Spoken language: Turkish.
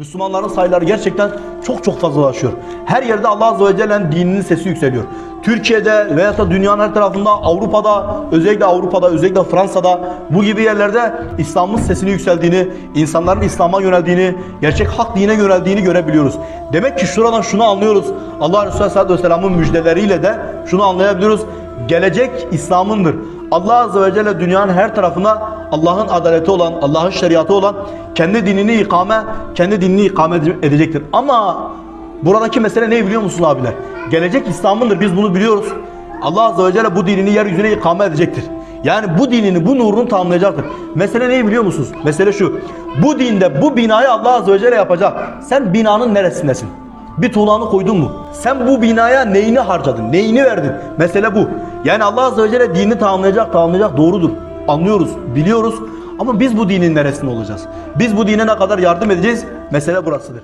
Müslümanların sayıları gerçekten çok çok fazlalaşıyor. Her yerde Allah Azze ve Celle'nin dininin sesi yükseliyor. Türkiye'de veya da dünyanın her tarafında, Avrupa'da, özellikle Avrupa'da, özellikle Fransa'da bu gibi yerlerde İslam'ın sesini yükseldiğini, insanların İslam'a yöneldiğini, gerçek hak dine yöneldiğini görebiliyoruz. Demek ki şuradan şunu anlıyoruz. Allah Resulü Aleyhisselatü Vesselam'ın müjdeleriyle de şunu anlayabiliyoruz. Gelecek İslam'ındır. Allah Azze ve Celle dünyanın her tarafına Allah'ın adaleti olan, Allah'ın şeriatı olan kendi dinini ikame, kendi dinini ikame edecektir. Ama buradaki mesele ne biliyor musun abiler? Gelecek İslam'ındır. Biz bunu biliyoruz. Allah Azze ve Celle bu dinini yeryüzüne ikame edecektir. Yani bu dinini, bu nurunu tamamlayacaktır. Mesele ne biliyor musunuz? Mesele şu. Bu dinde bu binayı Allah Azze ve Celle yapacak. Sen binanın neresindesin? Bir tuğlanı koydun mu? Sen bu binaya neyini harcadın? Neyini verdin? Mesele bu. Yani Allah Azze ve Celle dinini tamamlayacak, tamamlayacak doğrudur. Anlıyoruz, biliyoruz. Ama biz bu dinin neresinde olacağız? Biz bu dine ne kadar yardım edeceğiz? Mesele burasıdır.